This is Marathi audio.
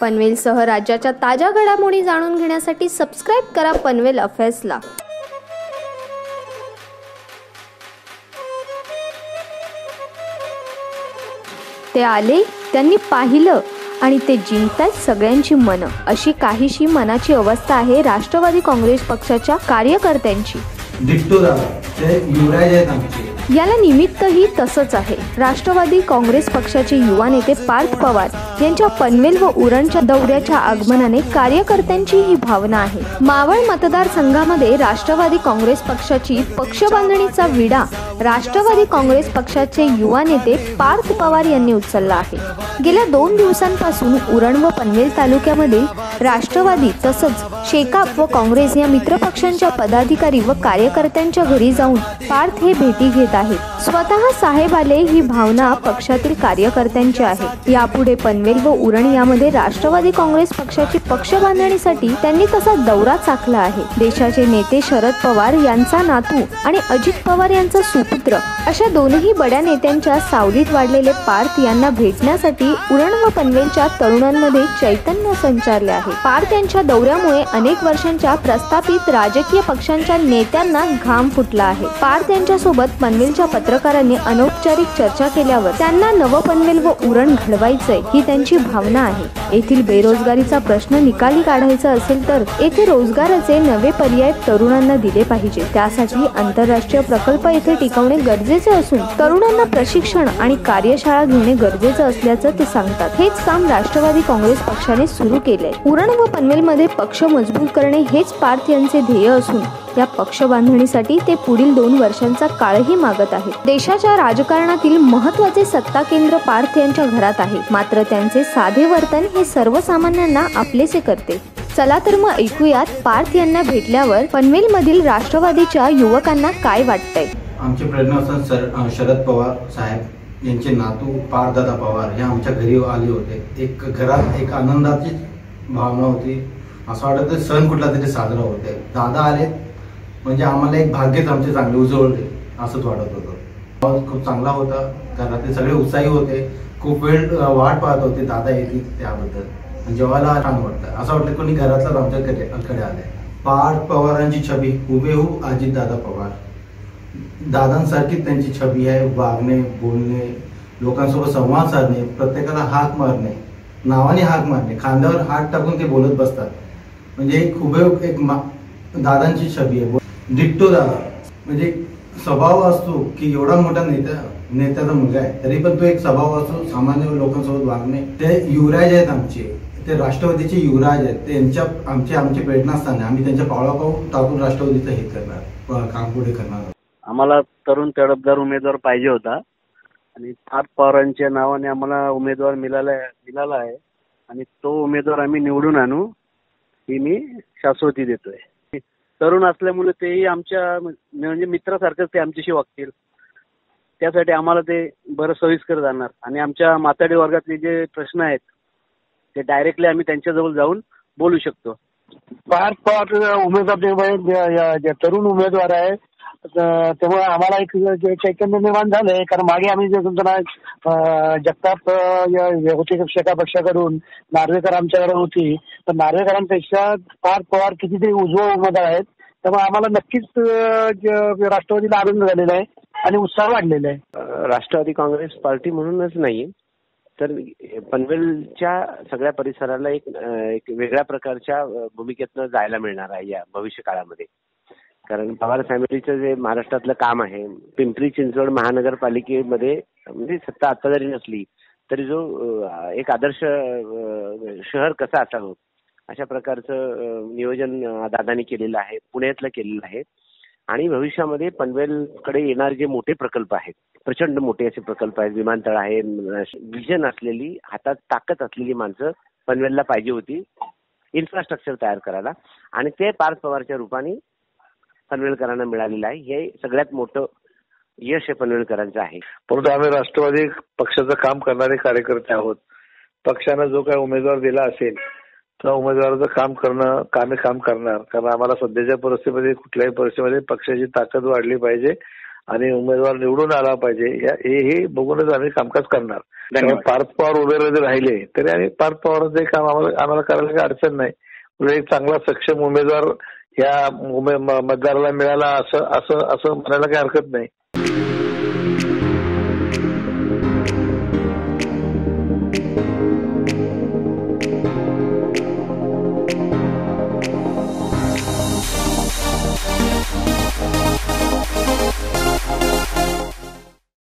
पनवेलसह राज्याच्या ताज्या घडामोडी जाणून घेण्यासाठी सबस्क्राईब करा पनवेल अफेअर्सला. ते आले त्यांनी पाहिलं आणि ते जिंकतात सगळ्यांची मनं. अशी काहीशी मनाची अवस्था आहे राष्ट्रवादी काँग्रेस पक्षाच्या कार्यकर्त्यांची. ते युवराज आहेत आमचे. याला निमित्तही तसंच आहे. राष्ट्रवादी काँग्रेस पक्षाचे युवा नेते पार्थ पवार यांच्या पनवेल व उरणच्या दौऱ्याच्या आगमनाने कार्यकर्त्यांची ही भावना आहे. मावळ मतदारसंघामध्ये राष्ट्रवादी काँग्रेस पक्षाची पक्ष बांधणीचा विडा राष्ट्रवादी काँग्रेस पक्षाचे युवा नेते पार्थ पवार यांनी उचलला आहे. गेल्या दोन दिवसांपासून उरण व पनवेल तालुक्यामधील राष्ट्रवादी तसंच शेकाप व काँग्रेस या मित्रपक्षांच्या पदाधिकारी व कार्यकर्त्यांच्या घरी जाऊन पार्थ हे भेटी घेत आहेत स्वतः साहेब आले ही भावना पक्षातील कार्यकर्त्यांची आहे. यापुढे पनवेल व उरण यामध्ये राष्ट्रवादी काँग्रेस पक्षाची पक्ष बांधणीसाठी त्यांनी तसा दौरा चाकला आहे. देशाचे नेते शरद पवार यांचा नातू आणि अजित पवार यांचा सुपुत्र अशा दोनही बड्या नेत्यांच्या सावलीत वाढलेले पार्थ यांना भेटण्यासाठी उरण व पनवेलच्या तरुणांमध्ये चैतन्य संचारले आहे. पार्थ यांच्या दौऱ्यामुळे अनेक वर्षांच्या प्रस्थापित राजकीय पक्षांच्या नेत्यांना घाम फुटला आहे. पार्थ यांच्या सोबत पनवेल पनवेलच्या पत्रकारांनी अनौपचारिक चर्चा केल्यावर त्यांना नव पनवेल व उरण घडवायचंय ही त्यांची भावना आहे. येथील बेरोजगारीचा प्रश्न निकाली काढायचा असेल तर येथे रोजगाराचे नवे पर्याय तरुणांना दिले पाहिजे. त्यासाठी आंतरराष्ट्रीय प्रकल्प येथे टिकवणे गरजेचे असून तरुणांना प्रशिक्षण आणि कार्यशाळा घेणे गरजेचं असल्याचं ते सांगतात. हेच काम राष्ट्रवादी काँग्रेस पक्षाने सुरू केलंय. उरण व पनवेलमध्ये पक्ष मजबूत करणे हेच पार्थ यांचे ध्येय असून या पक्ष बांधणीसाठी ते पुढील दोन वर्षांचा काळही मागत आहेत. देशाच्या राजकारणातील महत्त्वाचे सत्ता केंद्र पार्थ यांच्या घरात आहे. मात्र त्यांचे साधे वर्तन हे सर्वसामान्यांना आपलेसे करते. चला तर मग ऐकूयात पार्थ यांना भेटल्यावर पनवेल मधील राष्ट्रवादीच्या युवकांना काय वाटतंय? आमचे प्रेरणास्थान सर शरद पवार साहेब यांचे नातू पारदादा पवार हे आमच्या घरी आले होते. एक घरात एक आनंदाची भावना होती. असं वाटत सण कुठला तरी साजरा होते दादा आले म्हणजे आम्हाला एक भाग्यच आमचे चांगले उजवले असंच वाटत होतं. आवाज खूप चांगला होता. घरातले सगळे उत्साही होते. खूप वेळ वाट पाहत होते दादा येतील त्याबद्दल. जेव्हाला छान वाटतं असं वाटलं कोणी घरातलाच आमच्याकडे कडे आलंय. पार्थ पवारांची छबी हुबेहूब अजित दादा पवार. दादांसारखीच त्यांची छबी आहे वागणे बोलणे लोकांसोबत संवाद साधणे प्रत्येकाला हाक मारणे नावाने हाक मारणे खांद्यावर हात टाकून ते बोलत बसतात. म्हणजे एक हुबेहूब एक मा दादांची छबी आहे. डिट्टो दादा म्हणजे स्वभाव असतो की एवढा मोठा नेता नेत्याचा मुलगा आहे तरी पण तो एक स्वभाव असतो सामान्य लोकांसोबत वागणे. ते युवराज आहेत आमचे. ते राष्ट्रवादीचे युवराज आहेत. त्यांच्या आमचे आमचे प्रेरणास्थान आहे. आम्ही त्यांच्या पावलापाऊ टाकून राष्ट्रवादीचं हे करणार काम पुढे करणार. आम्हाला तरुण तडफदार उमेदवार पाहिजे होता. आणि पार्थ पवारांच्या नावाने आम्हाला उमेदवार मिळाला मिळाला आहे. आणि तो उमेदवार आम्ही निवडून आणू ही मी शाश्वती देतोय. तरुण असल्यामुळे तेही आमच्या म्हणजे मित्रासारखंच ते आमच्याशी वागतील. त्यासाठी आम्हाला ते बरं सोयीस्कर जाणार आणि आमच्या माताडी वर्गातले जे प्रश्न आहेत ते डायरेक्टली आम्ही त्यांच्याजवळ जाऊन बोलू शकतो. पार्थ पवार उमेदवार जे- तरुण उमेदवार आहे त्यामुळे आम्हाला एक जे चैतन्य निर्माण झालंय कारण मागे आम्ही जे जगताप होते शेका पक्षाकडून नार्वेकर आमच्याकडे होती. तर नार्वेकरांपेक्षा पार पवार कितीतरी उजव उमेदवार आहेत. त्यामुळे आम्हाला नक्कीच राष्ट्रवादीला आनंद झालेला आहे आणि उत्साह वाढलेला आहे. राष्ट्रवादी काँग्रेस पार्टी म्हणूनच नाही तर पनवेलच्या सगळ्या परिसराला एक वेगळ्या प्रकारच्या भूमिकेतनं जायला मिळणार आहे या भविष्य काळामध्ये कारण पवार फॅमिलीचं जे महाराष्ट्रातलं काम आहे पिंपरी चिंचवड महानगरपालिकेमध्ये म्हणजे सत्ता आता जरी नसली तरी जो एक आदर्श शहर कसं असावं हो, अशा प्रकारचं नियोजन दादानी केलेलं आहे पुण्यातलं केलेलं आहे. आणि भविष्यामध्ये पनवेलकडे येणारे जे मोठे प्रकल्प आहेत प्रचंड मोठे असे प्रकल्प आहेत विमानतळ आहे विजन असलेली हातात ताकद असलेली माणसं पनवेलला पाहिजे होती इन्फ्रास्ट्रक्चर तयार करायला. आणि ते पार्थ पवारच्या रूपाने पनवेलकरांना मिळालेलं आहे. हे सगळ्यात मोठं यश हे पनवेलकरांचं आहे. परंतु आम्ही राष्ट्रवादी पक्षाचं काम करणारे कार्यकर्ते आहोत. पक्षानं जो काही उमेदवार दिला असेल त्या उमेदवाराचं काम करणं कामे काम करणार. कारण आम्हाला सध्याच्या परिस्थितीमध्ये कुठल्याही परिस्थितीमध्ये पक्षाची ताकद वाढली पाहिजे आणि उमेदवार निवडून आला पाहिजे. या- हे बघूनच आम्ही कामकाज करणार. त्यामुळे पार्थ पवार उभे जरी राहिले तरी आम्ही पार्थ पवारांचं काम आम्हाला आम्हाला करायला काही अडचण नाही. उलट एक चांगला सक्षम उमेदवार या म- मतदाराला मिळाला असं असं असं म्हणायला काही हरकत नाही.